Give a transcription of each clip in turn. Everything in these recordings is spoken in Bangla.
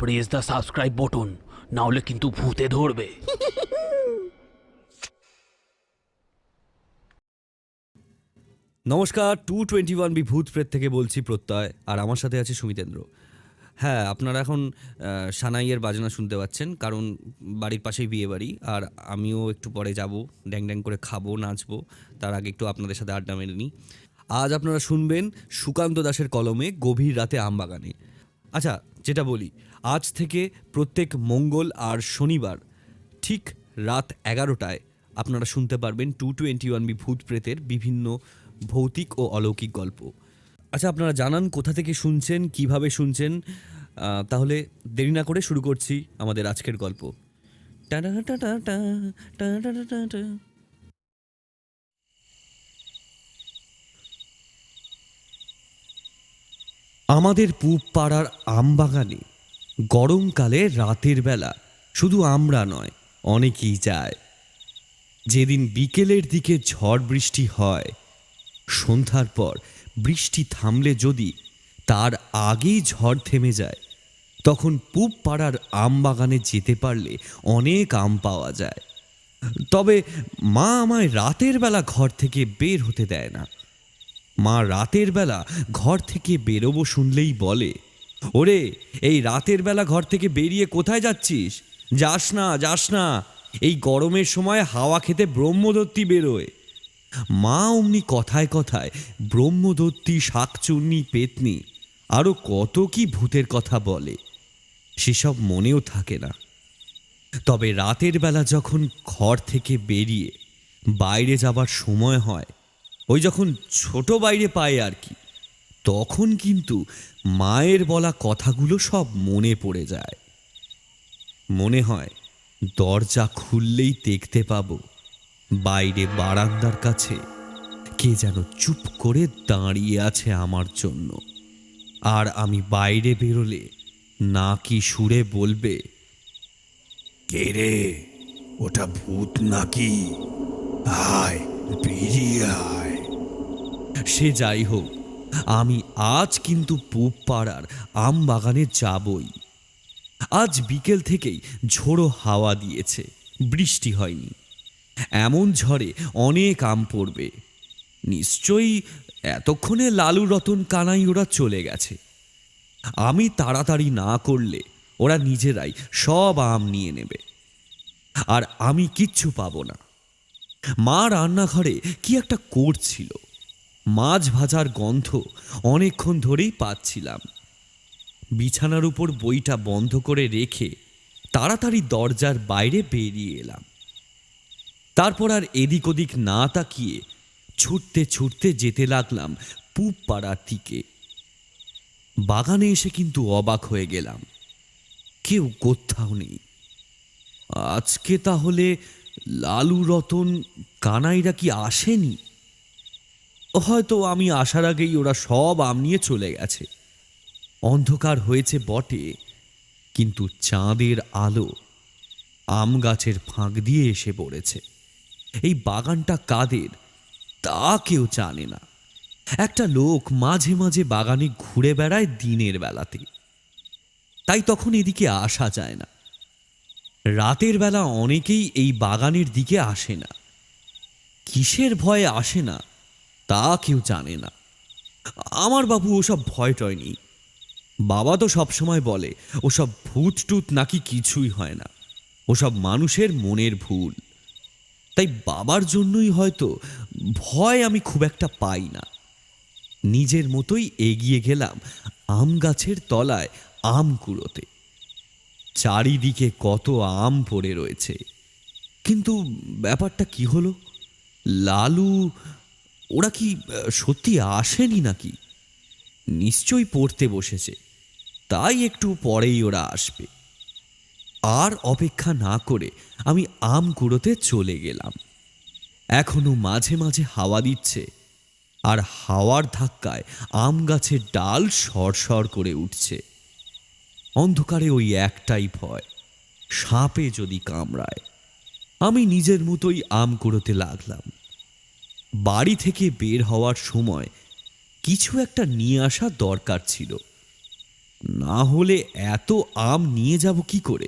প্রেস দ্য সাবস্ক্রাইব বটন না হলে কিন্তু ভূতে ধরবে। নমস্কার টু টোয়েন্টি ওয়ান বি ভূত প্রেত থেকে বলছি প্রত্যয়, আর আমার সাথে আছে সুমিতেন্দ্র। হ্যাঁ আপনারা এখন সানাইয়ের বাজনা শুনতে পাচ্ছেন, কারণ বাড়ির পাশেই বিয়ে বাড়ি আর আমিও একটু পরে যাব ড্যাং ড্যাং করে খাব, নাচবো, তার আগে একটু আপনাদের সাথে আড্ডা মেরে নিই। আজ আপনারা শুনবেন সুকান্ত দাসের কলমে গভীর রাতে আমবাগানে। আচ্ছা যেটা বলি আজ থেকে প্রত্যেক মঙ্গল আর শনিবার ঠিক রাত এগারোটায় আপনারা শুনতে পারবেন টু টোয়েন্টি ওয়ান বি ভূত প্রেতের বিভিন্ন ভৌতিক ও অলৌকিক গল্প। আচ্ছা আপনারা জানান কোথা থেকে শুনছেন, কীভাবে শুনছেন? তাহলে দেরি না করে শুরু করছি আমাদের আজকের গল্প। আমাদের পূব পাড়ার আমবাগানে গরমকালে রাতের বেলা শুধু আমরা নয়, অনেকেই যায়। যেদিন বিকেলের দিকে ঝড় বৃষ্টি হয়, সন্ধ্যার পর বৃষ্টি থামলে যদি তার আগেই ঝড় থেমে যায়, তখন পূব পাড়ার আম বাগানে যেতে পারলে অনেক আম পাওয়া যায়। তবে মা আমায় রাতের বেলা ঘর থেকে বের হতে দেয় না। মা রাতের বেলা ঘর থেকে বেরোবো শুনলেই বলে ওরে, এই রাতের বেলা ঘর থেকে বেরিয়ে কোথায় যাচ্ছিস? যাস না যাস না। এই গরমের সময় হাওয়া খেতে ব্রহ্মদত্তি বেরোয়। মা অমনি কথায় কথায় ব্রহ্মদত্তি শাকচুন্নি, পেতনি আরও কত কি ভূতের কথা বলে। সেসব মনেও থাকে না। তবে রাতের বেলা যখন ঘর থেকে বেরিয়ে বাইরে যাবার সময় হয়, ওই যখন ছোট বাইরে পায় আর কি। তখন কিন্তু মায়ের বলা কথাগুলো সব মনে পড়ে যায়। মনে হয়, দরজা খুললেই দেখতে পাবো, বাইরে বারান্দার কাছে কে যেন চুপ করে দাঁড়িয়ে আছে আমার জন্য। আর আমি বাইরে বেরোলে না কি সুরে বলবে, কে রে, ওটা ভূত নাকি? আয়, বেরিয়ে আয়। সে যাই হোক আমি আজ কিন্তু পূব পাড়ার আম বাগানে যাবই। আজ বিকেল থেকেই ঝোড়ো হাওয়া দিয়েছে, বৃষ্টি হয়নি। এমন ঝড়ে অনেক আম পড়বে। নিশ্চয়ই এতক্ষণে লালু রতন কানাই ওরা চলে গেছে। আমি তাড়াতাড়ি না করলে ওরা নিজেরাই সব আম নিয়ে নেবে। আর আমি কিচ্ছু পাবো না। মা রান্নাঘরে কি একটা করছিল। মাছ ভাজার গন্ধ অনেকক্ষণ ধরেই পাচ্ছিলাম। বিছানার উপর বইটা বন্ধ করে রেখে তাড়াতাড়ি দরজার বাইরে বেরিয়ে এলাম। তারপর আর এদিক ওদিক না তাকিয়ে ছুটতে ছুটতে যেতে লাগলাম পূব পাড়ার দিকে। বাগানে এসে কিন্তু অবাক হয়ে গেলাম। কেউ কোথাও নেই। আজকে তাহলে লালু রতন কানাইরা কি আসেনি? হয়তো আমি আসার আগেই ওরা সব আম নিয়ে চলে গেছে। অন্ধকার হয়েছে বটে, কিন্তু চাঁদের আলো আম গাছের ফাঁক দিয়ে এসে পড়েছে। এই বাগানটা কাদের, তা কেউ জানে না। একটা লোক মাঝে মাঝে বাগানে ঘুরে বেড়ায় দিনের বেলাতে। তাই তখন এদিকে আসা যায় না। রাতের বেলা অনেকেই এই বাগানের দিকে আসে না। কিসের ভয়ে আসে না? তা কেউ জানে না। আমার বাবু ওসব ভয় টয় বাবা তো সবসময় বলে, ওসব ভূত টুত নাকি কিছুই হয় না। ওসব মানুষের মনের ভুল। তাই বাবার জন্যই হয়তো ভয় আমি খুব একটা পাই না। নিজের মতোই এগিয়ে গেলাম আম গাছের তলায় আম কুড়োতে। চারিদিকে কত আম পড়ে রয়েছে। কিন্তু ব্যাপারটা কি হলো? লালু ওরা কি সত্যি আসেনি নাকি? নিশ্চয়ই পড়তে বসেছে। তাই একটু পরেই ওরা আসবে। আর অপেক্ষা না করে আমি আম কুড়োতে চলে গেলাম। এখনও মাঝে মাঝে হাওয়া দিচ্ছে আর হাওয়ার ধাক্কায় আম গাছের ডাল সরসর করে উঠছে। অন্ধকারে ওই একটাই ভয়, সাপে যদি কামড়ায়। আমি নিজের মতোই আম কুড়োতে লাগলাম। বাড়ি থেকে বের হওয়ার সময় কিছু একটা নিয়ে আসা দরকার ছিল। না হলে এত আম নিয়ে যাব কি করে?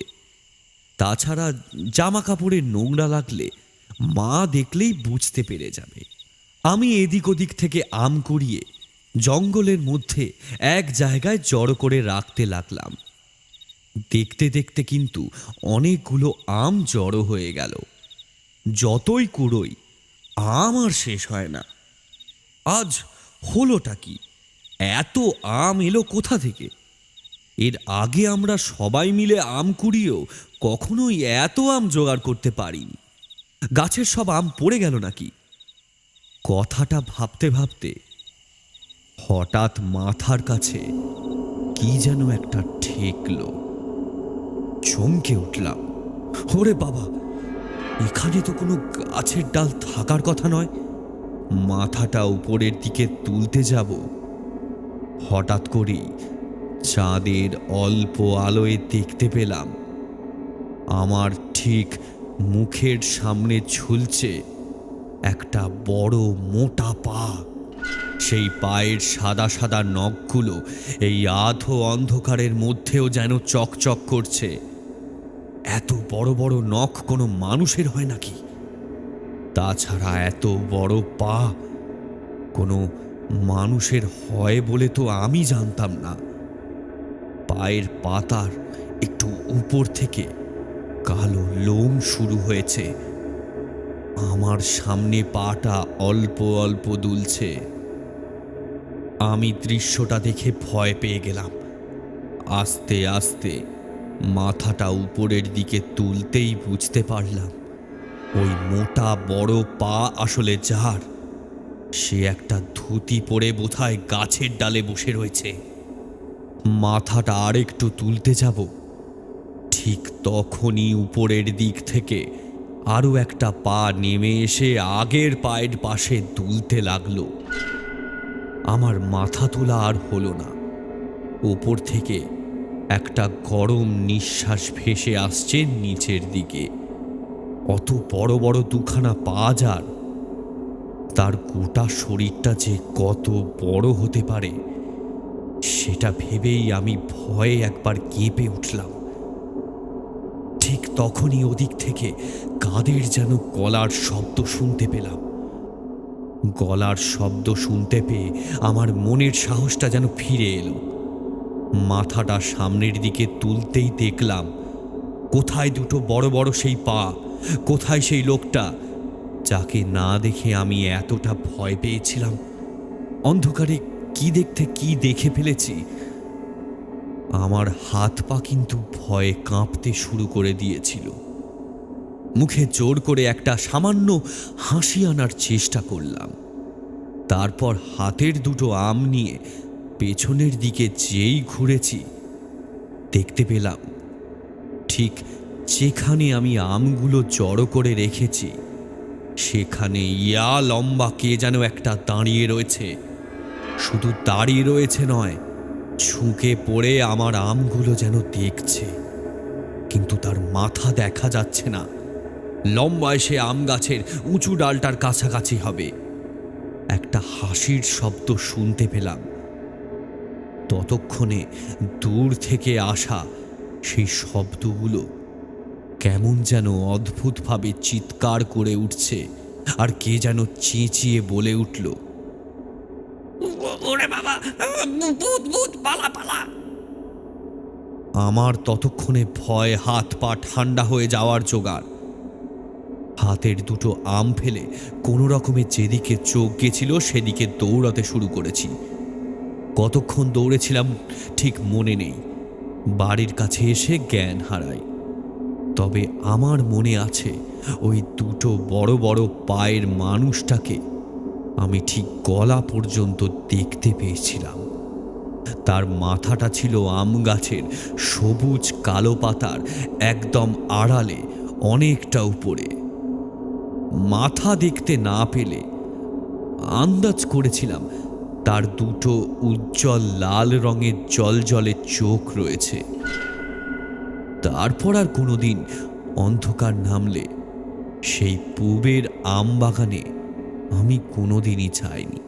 তাছাড়া জামা কাপড়ে নোংরা লাগলে মা দেখলেই বুঝতে পেরে যাবে। আমি এদিক ওদিক থেকে আম কুড়িয়ে জঙ্গলের মধ্যে এক জায়গায় জড়ো করে রাখতে লাগলাম। দেখতে দেখতে কিন্তু অনেকগুলো আম জড়ো হয়ে গেল। যতই কুড়োই আম আর শেষ হয় না। আজ হলোটা কি? এত আম এলো কোথা থেকে? এর আগে আমরা সবাই মিলে আম কুড়িয়েও কখনোই এত আম জোগাড় করতে পারিনি। গাছের সব আম পড়ে গেল নাকি? কথাটা ভাবতে ভাবতে হঠাৎ মাথার কাছে কি যেন একটা ঠেকলো। চমকে উঠলাম। ওরে বাবা! এখানে তো কোনো গাছের ডাল থাকার কথা নয়। মাথাটা উপরের দিকে তুলতে যাব। হঠাৎ করেই চাঁদের অল্প আলোয় দেখতে পেলাম। আমার ঠিক মুখের সামনে ঝুলছে একটা বড় মোটা পা। সেই পায়ের সাদা সাদা নখগুলো এই আধো অন্ধকারের মধ্যেও যেন চকচক করছে। এত বড় বড় নখ কোনো মানুষের হয় নাকি? তাছাড়া এত বড় পা কোনো মানুষের হয় বলে তো আমি জানতাম না। পায়ের পাতার একটু উপর থেকে কালো লোম শুরু হয়েছে। আমার সামনে পাটা অল্প অল্প দুলছে। আমি দৃশ্যটা দেখে ভয় পেয়ে গেলাম। আস্তে আস্তে মাথাটা উপরের দিকে তুলতেই বুঝতে পারলাম, ওই মোটা বড় পা আসলে যার। সে একটা ধুতি পরে বোধহয় গাছের ডালে বসে রয়েছে। মাথাটা আরেকটু তুলতে যাব। ঠিক তখনই উপরের দিক থেকে আরও একটা পা নেমে এসে আগের পায়ের পাশে দুলতে লাগল। আমার মাথা তোলা আর হলো না। ওপর থেকে একটা গরম নিঃশ্বাস ভেসে আসছে নিচের দিকে। অত বড় বড় দুখানা পা যার। তার গোটা শরীরটা যে কত বড় হতে পারে, সেটা ভেবেই আমি ভয়ে একবার কেঁপে উঠলাম। ঠিক তখনই ওদিক থেকে কাদের যেন গলার শব্দ শুনতে পেলাম। গলার শব্দ শুনতে পেয়ে আমার মনের সাহসটা যেন ফিরে এলো। মাথাটা সামনের দিকে তুলতেই দেখলাম, কোথায় দুটো বড় বড় সেই পা, কোথায় সেই লোকটা, যাকে না দেখে আমি এতটা ভয় পেয়েছিলাম। অন্ধকারে কি দেখতে, কি দেখে ফেলেছি? আমার হাত পা কিন্তু ভয়ে কাঁপতে শুরু করে দিয়েছিল। মুখে জোর করে একটা সামান্য হাসি আনার চেষ্টা করলাম। তারপর হাতের দুটো আম নিয়ে পেছনের দিকে যেই ঘুরেছি, দেখতে পেলাম ঠিক যেখানে আমি আমগুলো জড়ো করে রেখেছি, সেখানে ইয়া লম্বা কে যেন একটা দাঁড়িয়ে রয়েছে। শুধু দাঁড়িয়ে রয়েছে নয়, ঝুঁকে পড়ে আমার আমগুলো যেন দেখছে। কিন্তু তার মাথা দেখা যাচ্ছে না। লম্বায় সে আম গাছের উঁচু ডালটার কাছাকাছি হবে। একটা হাসির শব্দ শুনতে পেলাম। ততক্ষণে দূর থেকে আসা সেই শব্দগুলো কেমন যেন অদ্ভুতভাবে চিৎকার করে উঠছে আর কে যেন চেঁচিয়ে বলে উঠল আমার ততক্ষণে ভয় হাত পা ঠান্ডা হয়ে যাওয়ার জোগাড়। হাতের দুটো আম ফেলে কোনো রকমে যেদিকে চোখ গেছিল সেদিকে দৌড়াতে শুরু করেছি। কতক্ষণ দৌড়েছিলাম ঠিক মনে নেই। বাড়ির কাছে এসে জ্ঞান হারাই। তবে আমার মনে আছে ওই দুটো বড় বড় পায়ের মানুষটাকে আমি ঠিক গলা পর্যন্ত দেখতে পেয়েছিলাম। তার মাথাটা ছিল আম গাছের, সবুজ কালো পাতার, একদম আড়ালে, অনেকটা উপরে। মাথা দেখতে না পেলে আন্দাজ করেছিলাম তার দুটো উজ্জ্বল লাল রঙের জল জলজলে চোখ রয়েছে। তারপর আর কোনোদিন অন্ধকার নামলে সেই পূবের আম বাগানে আমি কোনোদিনই যাইনি